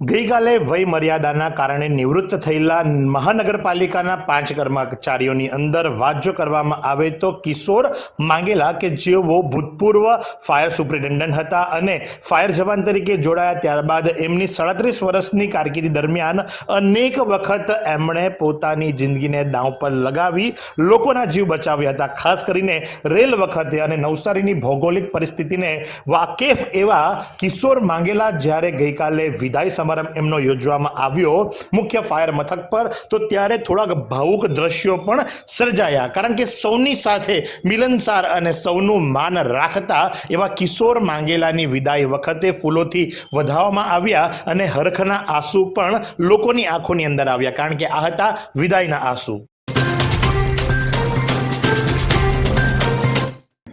ગઈકાલે વય મર્યાદાના કારણે નિવૃત્ત થયેલા મહાનગરપાલિકાના પાંચ કર્મચારીઓની અંદર જો કરવામાં આવે તો કિશોર માંગેલા કે જેઓ ભૂતપૂર્વ ફાયર સુપ્રિન્ટેન્ડન્ટ હતા અને ફાયર જવાન તરીકે જોડાયા ત્યારબાદ એમની સાડત્રીસ વર્ષની કારકિર્દી દરમિયાન અનેક વખત એમણે પોતાની જિંદગીને દાવ પર લગાવી લોકોના જીવ બચાવ્યા હતા. ખાસ કરીને રેલ વખતે અને નવસારીની ભૌગોલિક પરિસ્થિતિને વાકેફ એવા કિશોર માંગેલા જ્યારે ગઈકાલે વિદાય સમારંભ એમનો યોજવામાં આવ્યો મુખ્ય ફાયર મથક પર, તો ત્યારે થોડાક ભાવુક દ્રશ્યો પણ સર્જાયા. કારણ કે સૌની સાથે મિલનસાર અને સૌનું માન રાખતા એવા કિશોર માંગેલાની વિદાય વખતે ફૂલોથી વધાવવામાં આવ્યા અને હરખના આંસુ પણ લોકોની આંખોની અંદર આવ્યા. કારણ કે આ હતા વિદાયના આંસુ.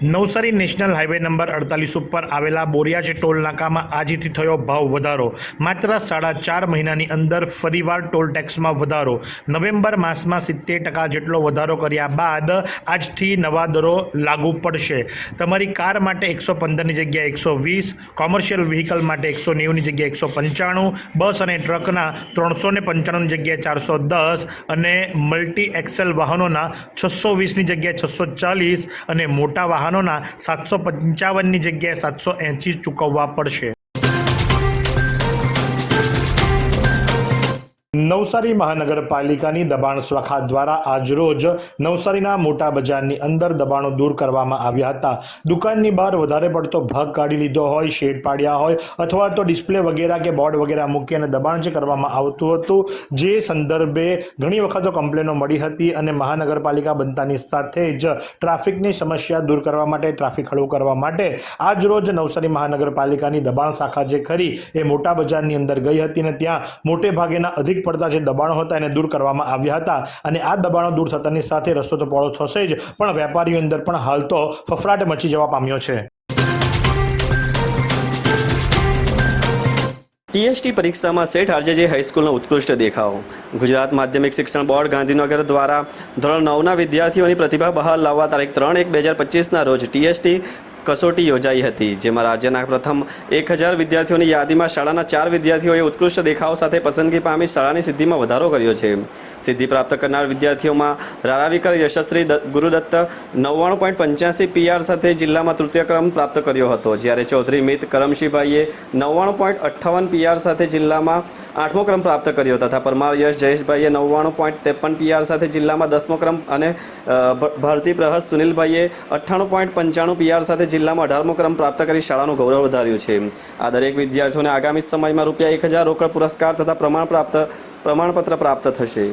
નવસારી નેશનલ હાઈવે નંબર અડતાલીસ ઉપર આવેલા બોરિયાજ ટોલ નાકામાં આજથી થયો ભાવ વધારો. માત્ર સાડા ચાર મહિનાની અંદર ફરીવાર ટોલ ટેક્સમાં વધારો. નવેમ્બર માસમાં સિત્તેર ટકા જેટલો વધારો કર્યા બાદ આજથી નવા દરો લાગુ પડશે. તમારી કાર માટે એકસો પંદરની જગ્યાએ એકસો વીસ, કોમર્શિયલ વ્હીકલ માટે એકસો નેવુંની જગ્યાએ એકસો પંચાણું, બસ અને ટ્રકના ત્રણસો ને પંચાણુંની જગ્યાએ ચારસો દસ અને મલ્ટી એક્સેલ વાહનોના છસો વીસની જગ્યાએ છસો ચાલીસ અને મોટા વાહનોના સાતસો પંચાવનની જગ્યાએ સાતસો એંસી ચૂકવવા પડશે. નવસારી મહાનગરપાલિકાની દબાણ શાખા દ્વારા આજરોજ નવસારીના મોટા બજારની અંદર દબાણો દૂર કરવામાં આવ્યા હતા. દુકાનની બહાર વધારે પડતો ભાગ કાઢી લીધો હોય, શેડ પાડ્યા હોય અથવા તો ડિસ્પ્લે વગેરે કે બોર્ડ વગેરે મૂકી અને દબાણ જે કરવામાં આવતું હતું, જે સંદર્ભે ઘણી વખતો કમ્પ્લેનો મળી હતી અને મહાનગરપાલિકા બનતાની સાથે જ ટ્રાફિકની સમસ્યા દૂર કરવા માટે, ટ્રાફિક હળવું કરવા માટે આજરોજ નવસારી મહાનગરપાલિકાની દબાણ શાખા જે ખરી એ મોટા બજારની અંદર ગઈ હતી અને ત્યાં મોટે ભાગેના અધિક પડતા જે દબાણો હતા એને દૂર કરવામાં આવ્યા હતા. અને આ દબાણો દૂર થતાની સાથે રસ્તો તો પહોળો થશે જ, પણ વેપારીઓ અંદર પણ હાલ તો ફફડાટ મચી જવા પામ્યો છે. ટીએસટી પરીક્ષામાં સેઠ આરજેજે હાઈસ્કૂલનો ઉત્કૃષ્ટ દેખાવ. ગુજરાત માધ્યમિક શિક્ષણ બોર્ડ ગાંધીનગર દ્વારા ધોરણ નવના વિદ્યાર્થીઓની પ્રતિભા બહાર લાવવા તારીખ ત્રણ એક બે હજાર પચીસના રોજ ટીએસટી કસોટી યોજાઈ હતી, જેમાં રાજ્યના પ્રથમ એક હજાર વિદ્યાર્થીઓની યાદીમાં શાળાના ચાર વિદ્યાર્થીઓએ ઉત્કૃષ્ટ દેખાવ સાથે પસંદગી પામી શાળાની સિદ્ધિમાં વધારો કર્યો છે. સિદ્ધિ પ્રાપ્ત કરનાર વિદ્યાર્થીઓમાં રારાવિકર યશસ્વી ગુરુદત્ત નવ્વાણું પોઈન્ટ પંચ્યાસી પીઆર સાથે જિલ્લામાં તૃતીય ક્રમ પ્રાપ્ત કર્યો હતો, જ્યારે ચૌધરી મિત કરમશીભાઈએ નવ્વાણું પોઈન્ટ અઠ્ઠાવન પીઆર સાથે જિલ્લામાં આઠમો ક્રમ પ્રાપ્ત કર્યો તથા પરમાર યશ જયેશભાઈએ નવ્વાણું પોઈન્ટ ત્રેપન પીઆર સાથે જિલ્લામાં દસમો ક્રમ અને ભારતી પ્રહસ સુનિલભાઈએ અઠ્ઠાણું પોઈન્ટ પંચાણું પીઆર સાથે જિલ્લામાં અઢારમો ક્રમ પ્રાપ્ત કરી શાળાનું ગૌરવ વધાર્યું છે. આ દરેક વિદ્યાર્થીઓને આગામી સમયમાં રૂપિયા એક હજાર રોકડ પુરસ્કાર તથા પ્રમાણ પ્રાપ્ત પ્રમાણપત્ર પ્રાપ્ત થશે.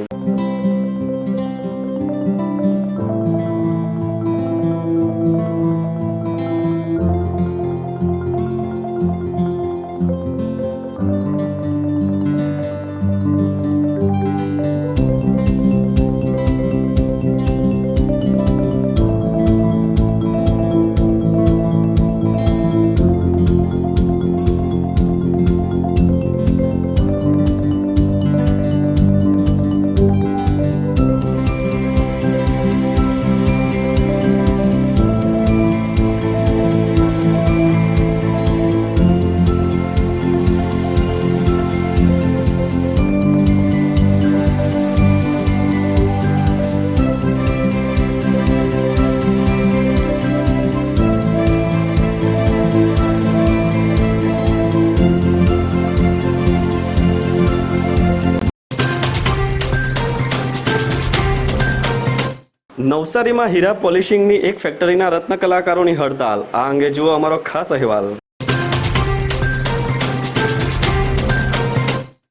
નવસારીમાં હીરા પોલિશિંગની એક ફેક્ટરીના રત્ન કલાકારોની હડતાલ. આ અંગે જુઓ અમારો ખાસ અહેવાલ.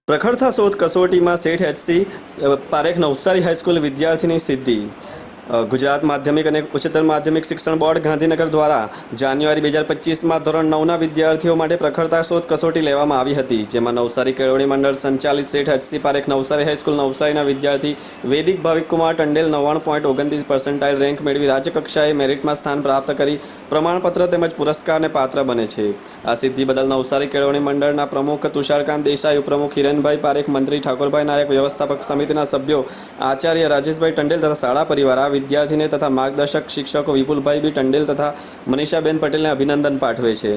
પ્રખરતા શોધ કસોટીમાં શેઠ એચસી પારેખ નવસારી હાઈસ્કૂલ વિદ્યાર્થીની સિદ્ધિ. ગુજરાત માધ્યમિક અને ઉચ્ચતર માધ્યમિક શિક્ષણ બોર્ડ ગાંધીનગર દ્વારા જાન્યુઆરી બે હજાર પચીસમાં ધોરણ નવના વિદ્યાર્થીઓ માટે પ્રખરતા શોધ કસોટી લેવામાં આવી હતી, જેમાં નવસારી કેળવણી મંડળ સંચાલિત શેઠ હચસી પારેખ, નવસારી હાઈસ્કૂલ, નવસારીના વિદ્યાર્થી વૈદિક ભાવિકકુમાર ટંડેલ નવ્વાણું પોઈન્ટ ઓગણત્રીસ પર્સન્ટાઇલ રેન્ક મેળવી રાજ્યકક્ષાએ મેરિટમાં સ્થાન પ્રાપ્ત કરી પ્રમાણપત્ર તેમજ પુરસ્કારને પાત્ર બને છે. આ સિદ્ધિ બદલ નવસારી કેળવણી મંડળના પ્રમુખ તુષારકાંત દેસાઈ, ઉપપ્રમુખ હિરેનભાઈ પારેખ, મંત્રી ઠાકોરભાઈ નાયક, વ્યવસ્થાપક સમિતિના સભ્યો આચાર્ય રાજેશભાઈ ટંડેલ તથા શાળા પરિવાર વિદ્યાર્થીને તથા માર્ગદર્શક શિક્ષકો વિપુલભાઈ બી ટંડેલ તથા મનીષાબેન પટેલને અભિનંદન પાઠવે છે.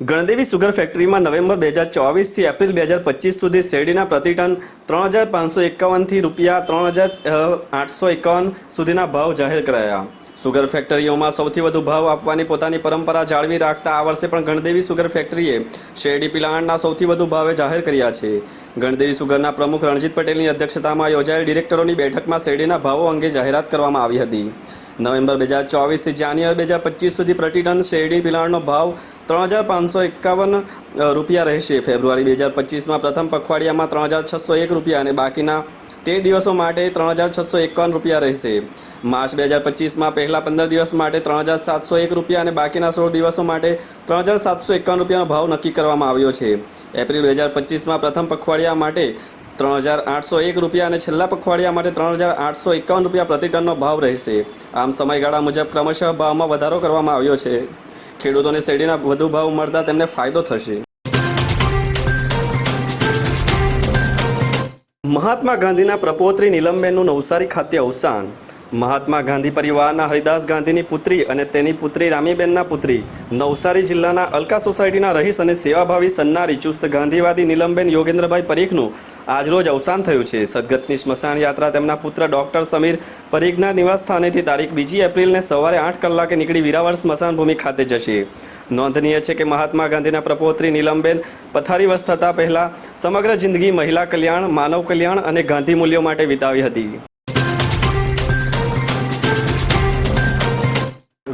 ગણદેવી સુગર ફેક્ટરીમાં નવેમ્બર બે હજાર ચોવીસથી એપ્રિલ બે હજાર પચીસ સુધી શેરડીના પ્રતિ ટન ત્રણ હજાર પાંચસો એકાવનથી રૂપિયા ત્રણ હજાર આઠસો એકાવન સુધીના ભાવ જાહેર કરાયા. સુગર ફેક્ટરીઓમાં સૌથી વધુ ભાવ આપવાની પોતાની પરંપરા જાળવી રાખતા આ વર્ષે પણ ગણદેવી સુગર ફેક્ટરીએ શેરડી પિલાણના સૌથી વધુ ભાવે જાહેર કર્યા છે. ગણદેવી સુગરના પ્રમુખ રણજીત પટેલની અધ્યક્ષતામાં યોજાયેલ ડિરેક્ટરોની બેઠકમાં શેરડીના ભાવો અંગે જાહેરાત કરવામાં આવી હતી. નવેમ્બર બે હજાર ચોવીસથી જાન્યુઆરી બે હજાર પચીસ સુધી પ્રતિટન શેરડી પિલાણનો ભાવ ત્રણ હજાર પાંચસો એકાવન રૂપિયા રહેશે. ફેબ્રુઆરી બે હજાર પચીસમાં પ્રથમ પખવાડિયામાં ત્રણ હજાર છસો એક રૂપિયા અને બાકીના તેર દિવસો માટે ત્રણ હજાર છસો એકાવન રૂપિયા રહેશે. માર્ચ બે હજાર પચીસમાં પહેલા પંદર દિવસ માટે ત્રણ હજાર સાતસો એક રૂપિયા અને બાકીના સોળ દિવસો માટે ત્રણ હજાર સાતસો એકાવન રૂપિયાનો ભાવ નક્કી કરવામાં આવ્યો છે. એપ્રિલ બે હજાર પચીસમાં પ્રથમ પખવાડિયા માટે ત્રણ હજાર આઠસો એક રૂપિયા અને છેલ્લા પખવાડિયા માટે ત્રણ હજાર આઠસો એકાવન રૂપિયા પ્રતિ ટનનો ભાવ રહેશે. આમ સમયગાળા મુજબ ક્રમશઃ ભાવમાં વધારો કરવામાં આવ્યો છે. ખેડૂતોને શેરડીના વધુ ભાવ મળતા તેમને ફાયદો થશે. મહાત્મા ગાંધીના પ્રપોત્રી નીલમબેનનું નવસારી ખાતે અવસાન. મહાત્મા ગાંધી પરિવારના હરિદાસ ગાંધીની પુત્રી અને તેની પુત્રી રામીબેનના પુત્રી. નવસારી જિલ્લાના અલકા સોસાયટીના રહીશ અને સેવાભાવી સન્નારી ચુસ્ત ગાંધીવાદી નીલમબેન યોગેન્દ્રભાઈ પરીખનું આજરોજ અવસાન થયું છે. સદગતની સ્મશાન યાત્રા તેમના પુત્ર ડોક્ટર સમીર પરીખના નિવાસ સ્થાનેથી તારીખ બીજી એપ્રિલને સવારે આઠ કલાકે નીકળી વીરાવળ સ્મશાન ભૂમિ ખાતે જશે. નોંધનીય છે કે મહાત્મા ગાંધીના પ્રપોત્રી નીલમબેન પથારીવશ થતાં પહેલાં સમગ્ર જિંદગી મહિલા કલ્યાણ, માનવ કલ્યાણ અને ગાંધી મૂલ્યો માટે વિતાવી હતી.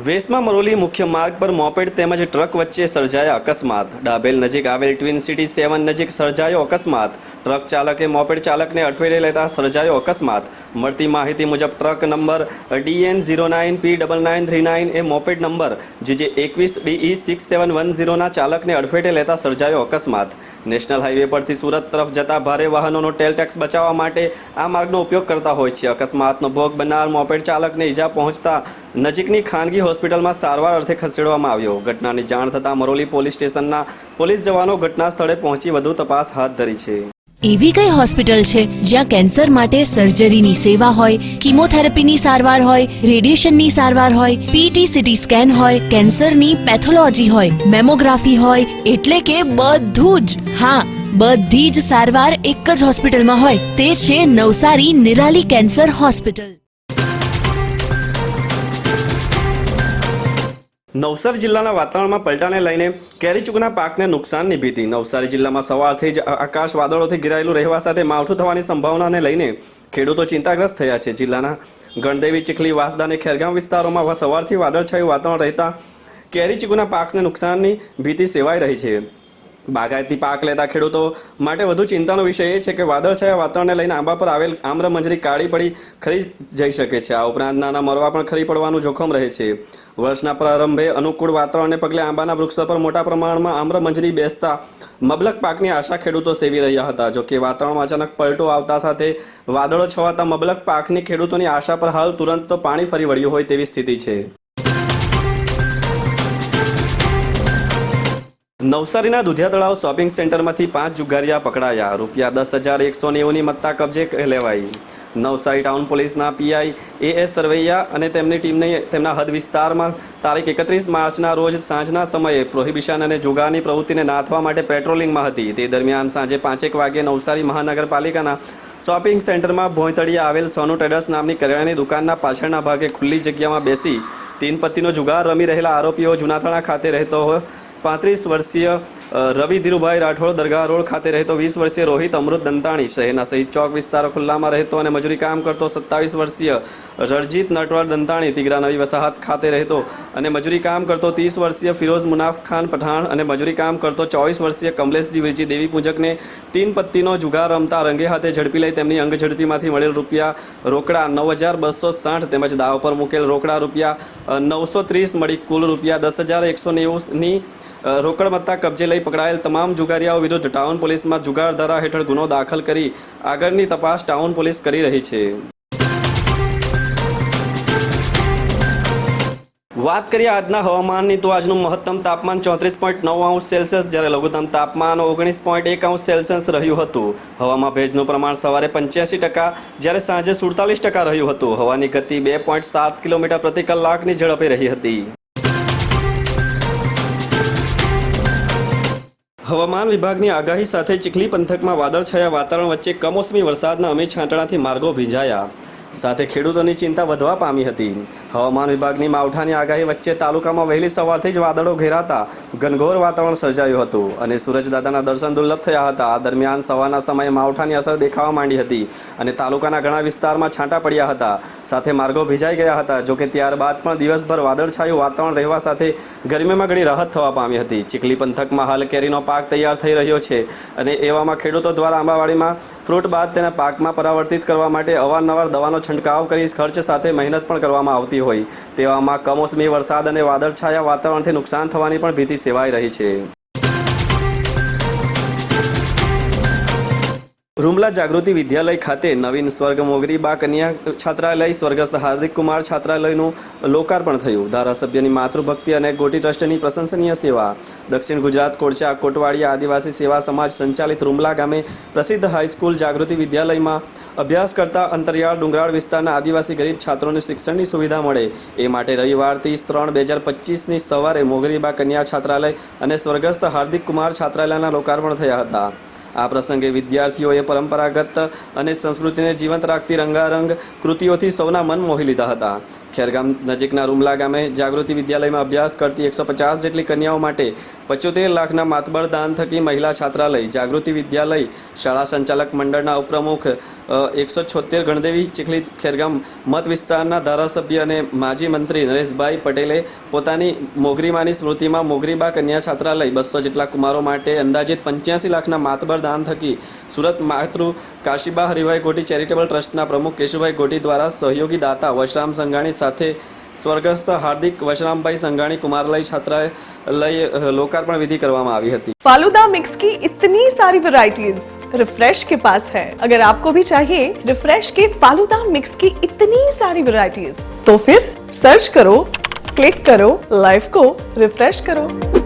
વેસમાં મરોલી મુખ્ય માર્ગ પર મોપેડ તેમજ ટ્રક વચ્ચે સર્જાયા અકસ્માત. ડાબેલ નજીક આવેલ ટ્વિન સિટી સેવન નજીક સર્જાયો અકસ્માત. ટ્રક ચાલકે મોપેડ ચાલકને અડફેટે લેતા સર્જાયો અકસ્માત. મળતી માહિતી મુજબ truck number DN zero nine P double nine three nine એ મોપેડ નંબર, જે એકવીસ ડીઈ સિક્સ સેવન વન ઝીરોના ચાલકને અડફેટે લેતા સર્જાયો અકસ્માત. નેશનલ હાઈવે પરથી સુરત તરફ જતા ભારે વાહનોનો ટેલ ટેક્સ બચાવવા માટે આ માર્ગનો ઉપયોગ કરતા હોય છે. અકસ્માતનો ભોગ બનનાર મોપેડ ચાલકને ઈજા પહોંચતા નજીકની ખાનગી હોસ્પિટલમાં સારવાર અર્થે ખસેડવામાં આવ્યો. ઘટનાની જાણ થતાં મરોલી પોલીસ સ્ટેશનના પોલીસ જવાનો ઘટના સ્થળે પહોંચી વધુ તપાસ હાથ ધરી છે. એવી કઈ હોસ્પિટલ છે જ્યાં કેન્સર માટે સર્જરીની સેવા હોય, કિમોથેરાપીની સારવાર હોય, રેડિયેશનની સારવાર હોય પીટી સીટી સ્કેન હોય, કેન્સરની પેથોલોજી હોય, મેમોગ્રાફી હોય, એટલે કે બધું જ. હા, બધી જ સારવાર એક જ હોસ્પિટલમાં હોય. તે છે નવસારી નિરાલી કેન્સર હોસ્પિટલ. નવસારી જિલ્લાના વાતાવરણમાં પલટાને લઈને કેરી ચૂકના પાકને નુકસાનની ભીતિ નવસારી જિલ્લામાં સવારથી જ આકાશ વાદળોથી ઘેરાયેલું રહેવા સાથે માવઠું થવાની સંભાવનાને લઈને ખેડૂતો ચિંતાગ્રસ્ત થયા છે. જિલ્લાના ગણદેવી, ચીખલી, વાસદા અને ખેરગામ વિસ્તારોમાં સવારથી વાદળછાયું વાતાવરણ રહેતા કેરી ચીકુના પાકને નુકસાનની ભીતિ સેવાઈ રહી છે. બાગાયતી પાક લેતા ખેડૂતો માટે વધુ ચિંતાનો વિષય એ છે કે વાદળછાયા વાતાવરણને લઈને આંબા પર આવેલ આમ્રમંજરી કાળી પડી ખરી જઈ શકે છે. આ ઉપરાંત નાના મરવા પણ ખરી પડવાનું જોખમ રહે છે. વર્ષના પ્રારંભે અનુકૂળ વાતાવરણને પગલે આંબાના વૃક્ષો પર મોટા પ્રમાણમાં આમ્રમંજરી બેસતા મબલક પાકની આશા ખેડૂતો સેવી રહ્યા હતા. જોકે વાતાવરણમાં અચાનક પલટો આવતા સાથે વાદળો છવાતા મબલક પાકની ખેડૂતોની આશા પર હાલ તુરંત તો પાણી ફરી વળ્યું હોય તેવી સ્થિતિ છે. નવસારીના દુધિયા તળાવ શોપિંગ સેન્ટરમાંથી પાંચ જુગારિયા પકડાયા. રૂપિયા દસ હજાર એકસો નેવુંની મત્તા કબજે લેવાઈ. નવસારી ટાઉન પોલીસના પીઆઈ એ એસ સરવૈયા અને તેમની ટીમને તેમના હદ વિસ્તારમાં તારીખ એકત્રીસ માર્ચના રોજ સાંજના સમયે પ્રોહિબિશન અને જુગારની પ્રવૃત્તિને નાથવા માટે પેટ્રોલિંગમાં હતી. તે દરમિયાન સાંજે પાંચેક વાગ્યે નવસારી મહાનગરપાલિકાના શોપિંગ સેન્ટરમાં ભોંયતળીએ આવેલ સોનુ ટ્રેડર્સ નામની કરિયાણાની દુકાનના પાછળના ભાગે ખુલ્લી જગ્યામાં બેસી તીન પત્તીનો જુગાર રમી રહેલા આરોપીઓ જૂનાથાણા ખાતે રહેતો હોય. પાંત્રીસ વર્ષીય રવિ ધીરુભાઈ રાઠોડ દરગાહ રોડ ખાતે રહેતો. વીસ વર્ષીય રોહિત અમૃત દંતાણી શહેરના શહીદ ચોક વિસ્તારો ખુલ્લામાં રહેતો અને મજૂરી કામ કરતો. સત્તાવીસ વર્ષીય રણજીત નટવર દંતાણી તિગરા નવી વસાહત ખાતે રહેતો અને મજૂરી કામ કરતો. ત્રીસ વર્ષીય ફિરોઝ મુનાફ ખાન પઠાણ અને મજૂરી કામ કરતો. ચોવીસ વર્ષીય કમલેશજી વિરજી દેવી પૂજકને તીન પત્તીનો જુગાર રમતા રંગે હાથે ઝડપી લઈ તેમની અંગઝડતીમાંથી મળેલ રૂપિયા રોકડા નવ હજાર બસો સાઠ તેમજ દાવ પર મૂકેલ રોકડા રૂપિયા નવસો ત્રીસ મળી કુલ રૂપિયા દસ હજાર એકસો નેવુંની રોકડ મત્તા કબજે લઈ પકડાયેલ તમામ જુગારીયાઓ વિરુદ્ધ ટાઉન પોલીસમાં જુગાર ધારા હેઠળ ગુનો દાખલ કરી આગળની તપાસ ટાઉન પોલીસ કરી રહી છે. વાત કરીએ આજના હવામાનની, તો આજનું મહત્તમ તાપમાન ચોત્રીસ પોઈન્ટ નવ અંશ સેલ્સિયસ, જ્યારે લઘુત્તમ તાપમાન ઓગણીસ પોઈન્ટ એક અંશ સેલ્સિયસ રહ્યું હતું. હવામાં ભેજનું પ્રમાણ સવારે પંચ્યાસી ટકા, જ્યારે સાંજે સુડતાલીસ ટકા રહ્યું હતું. હવાની ગતિ બે પોઈન્ટ સાત કિલોમીટર પ્રતિ કલાકની ઝડપે રહી હતી. હવામાન વિભાગની આગાહી સાથે ચીખલી પંથકમાં વાદળછાયા વાતાવરણ વચ્ચે કમોસમી વરસાદના અમી છાંટણાથી માર્ગો ભીંજાયા. સાથે ખેડૂતોની ચિંતા વધવા પામી હતી. હવામાન વિભાગની માવઠાની આગાહી વચ્ચે તાલુકામાં વહેલી સવારથી જ વાદળો ઘેરાતા ઘનઘોર વાતાવરણ સર્જાયું હતું અને સૂરજદાદાના દર્શન દુર્લભ થયા હતા. આ દરમિયાન સવારના સમયે માવઠાની અસર દેખાવા માંડી હતી અને તાલુકાના ઘણા વિસ્તારમાં છાંટા પડ્યા હતા. સાથે માર્ગો ભીજાઈ ગયા હતા જોકે ત્યારબાદ પણ દિવસભર વાદળછાયું વાતાવરણ રહેવા સાથે ગરમીમાં ઘણી રાહત થવા પામી હતી. ચીખલી પંથકમાં હાલ કેરીનો પાક તૈયાર થઈ રહ્યો છે અને એવામાં ખેડૂતો દ્વારા આંબાવાડીમાં ફ્રૂટ બાદ તેના પાકમાં પરાવર્તિત કરવા માટે અવારનવાર દવાનો છંટકાવ કરી ખર્ચ સાથે મહેનત પણ કરવામાં આવતી હોય. તેવામાં કમોસમી વરસાદ અને વાદળછાયા વાતાવરણથી નુકસાન થવાની પણ ભીતિ સેવાઈ રહી છે. રૂમલા જાગૃતિ વિદ્યાલય ખાતે નવીન સ્વર્ગ મોગરી બા કન્યા છાત્રાલય, સ્વર્ગસ્થ હાર્દિક કુમાર છાત્રાલયનું લોકાર્પણ થયું. ધારાસભ્યની માતૃભક્તિ અને ગોટી ટ્રસ્ટની પ્રશંસનીય સેવા. દક્ષિણ ગુજરાત કોરચા કોટવાડિયા આદિવાસી સેવા સમાજ સંચાલિત રૂમલા ગામે પ્રસિદ્ધ હાઈસ્કૂલ જાગૃતિ વિદ્યાલયમાં અભ્યાસ કરતા અંતરિયાળ ડુંગરાળ વિસ્તારના આદિવાસી ગરીબ છાત્રોને શિક્ષણની સુવિધા મળે. એ માટે રવિવાર ત્રીસ ત્રણ બે હજાર પચીસની સવારે મોગરીબા કન્યા છાત્રાલય અને સ્વર્ગસ્થ હાર્દિક કુમાર છાત્રાલયના લોકાર્પણ થયા હતા. આ પ્રસંગે વિદ્યાર્થીઓએ પરંપરાગત અને સંસ્કૃતિને જીવંત રાખતી રંગારંગ કૃતિઓથી સૌના મન મોહી લીધા હતા. ખેરગામ નજીકના રૂમલા ગામે જાગૃતિ વિદ્યાલયમાં અભ્યાસ કરતી એકસો પચાસ જેટલી કન્યાઓ માટે પચોતેર લાખના માતબર દાન થકી મહિલા છાત્રાલય જાગૃતિ વિદ્યાલય શાળા સંચાલક મંડળના ઉપપ્રમુખ એકસો છોતેર ગણદેવી ચીખલી ખેરગામ મત વિસ્તારના ધારાસભ્ય અને માજી મંત્રી નરેશભાઈ પટેલે પોતાની મોગરીમાની સ્મૃતિમાં મોગરીબા કન્યા છાત્રાલય બસો જેટલા કુમારો માટે અંદાજિત પંચ્યાસી લાખના માતબર દાન થકી સુરત માતૃ કાશીબા હરિભાઈ ગોટી ચેરિટેબલ ટ્રસ્ટના પ્રમુખ કેશુભાઈ ગોટી દ્વારા સહયોગી દાતા વશરામ સંઘાણી સાથે સ્વર્ગસ્થ હાર્દિક વશરામભાઈ સંઘાણી કુમારલય છાત્રાલય લોકાર્પણ વિધિ કરવામાં આવી હતી फालूदा मिक्स की इतनी सारी वैरायटीज रिफ्रेश के पास है अगर आपको भी चाहिए रिफ्रेश के फालूदा मिक्स की इतनी सारी वैरायटीज तो फिर सर्च करो क्लिक करो लाइफ को रिफ्रेश करो